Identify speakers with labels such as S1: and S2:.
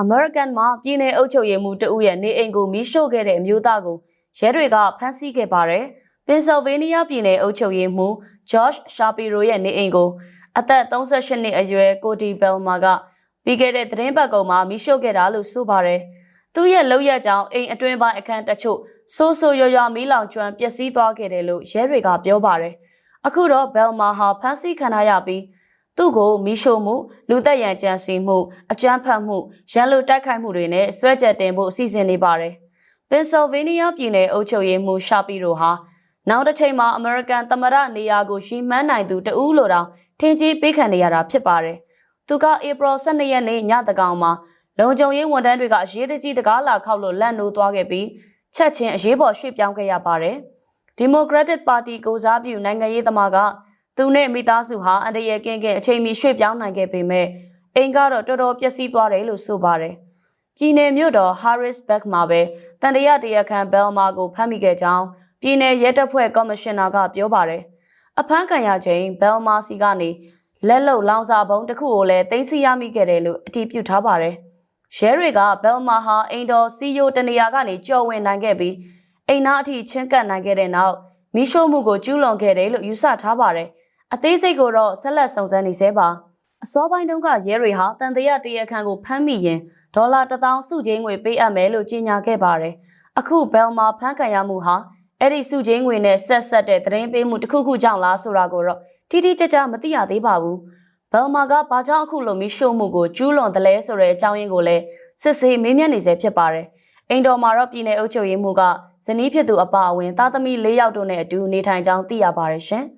S1: အမေရိကန်မှာပြည်내အုပ်ချုပ်ရေးမှူးတဦးရဲ့နေအိမ်ကိုမီးရှို့ခဲ့တဲ့အမျိုးသားကိုရဲတွေကဖမ်းဆီးခဲ့ပါတယ်။ပင်ဆယ်ဗေးနီးယားပြည်내အုပ်ချုပ်ရေးမှူး George Shapiro ရဲ့နေအိမ်ကိုအသက်38နှစ်အရွယ်ကိုဒီဘယ်မာကပြီးခဲ့တဲ့သတင်းပတ်ကုံမှာမီးရှို့ခဲ့တာလို့ဆိုပါတယ်။သူ့ရဲ့လောက်ရကြောင်အိမ်အတွင်းပိုင်းအခန်းတချို့ဆိုးဆိုးရွားရွားမီးလောင်ကျွမ်းပျက်စီးသွားခဲ့တယ်လို့ရဲတွေကပြောပါတယ်။အခုတော့ဘယ်မာဟာဖမ်းဆီးခံရရပြီး သူ့ကိုမီးရှို့မှုလူသက်ရန်ကြံစီမှုအကြမ်းဖက်မှုရန်လိုတိုက်ခိုက်မှုတွေနဲ့ဆွဲချက်တင်ဖို့အစီအစဉ်နေပါတယ်။ပင်ဆယ်ဗေးနီးယားပြည်နယ်အုပ်ချုပ်ရေးမှူးရှာပီရိုဟာနောက်တစ်ချိန်မှာအမေရိကန်သမ္မတနေရာကိုရှီမန်းနိုင်သူတဦးလိုတောင်ထင်ကြီးပေးခံနေရတာဖြစ်ပါတယ်။သူကဧပြီ12ရက်နေ့ညတကောင်မှာလုံခြုံရေးဝန်ထမ်းတွေကအရေးတကြီးတကားလာခောက်လို့လန့်နိုးသွားခဲ့ပြီးချက်ချင်းအရေးပေါ်ရွှေ့ပြောင်းခဲ့ရပါတယ်။ Democratic Party ကိုစားပြုနိုင်ငံရေးသမားက သူနဲ့မိသားစုဟာအန္တရာယ်ကင်းကင်းအချိန်မီရွှေ့ပြောင်းနိုင်ခဲ့ပေမဲ့အိမ်ကတော့တော်တော်ပျက်စီးသွားတယ်လို့ဆိုပါတယ်။ပြည်내မြို့တော် Harrisburg မှာပဲတန်တရာတရားခံဘယ်မာကိုဖမ်းမိခဲ့ကြောင်းပြည်내ရဲတပ်ဖွဲ့ကော်မရှင်နာကပြောပါတယ်။အဖမ်းခံရချိန်ဘယ်မာစီကနေလက်လုံလောင်စာပုံတစ်ခုကိုလည်းတင်စီရမိခဲ့တယ်လို့အတည်ပြုထားပါတယ်။ရဲတွေကဘယ်မာဟာအိမ်တော်စီယိုတနေရာကနေကြော်ဝင်နိုင်ခဲ့ပြီးအိမ်နာအထိချင်းကပ်နိုင်ခဲ့တဲ့နောက်မီးရှို့မှုကိုကျူးလွန်ခဲ့တယ်လို့ယူဆထားပါတယ်။ အသေးစိတ်ကိုတော့ဆက်လက်စုံစမ်းနေသေးပါ။အစောပိုင်းတုန်းကရဲတွေဟာတန်တရာတရားခံကိုဖမ်းမိရင်ဒေါ်လာ1000စုချင်းငွေပေးအပ်မယ်လို့ကြေညာခဲ့ပါတယ်။အခုဘယ်မာဖမ်းခံရမှုဟာအဲ့ဒီစုချင်းငွေနဲ့ဆက်ဆက်တဲ့သတင်းပေးမှုတစ်ခုခုကြောင့်လားဆိုတာကိုတော့တိတိကျကျမသိရသေးပါဘူး။ဘယ်မာကဘာကြောင့်အခုလိုမီးရှို့မှုကိုကျူးလွန်တယ်လဲဆိုတဲ့အကြောင်းရင်းကိုလည်းစစ်ဆေးမေးမြန်းနေဆဲဖြစ်ပါတယ်။အိမ်တော်မှာတော့ပြည်내အုပ်ချုပ်ရေးမှူးကဇနီးဖြစ်သူအပါအဝင် သားသမီး၄ယောက်တို့နဲ့အတူနေထိုင်ကြောင်းသိရပါတယ်ရှင်။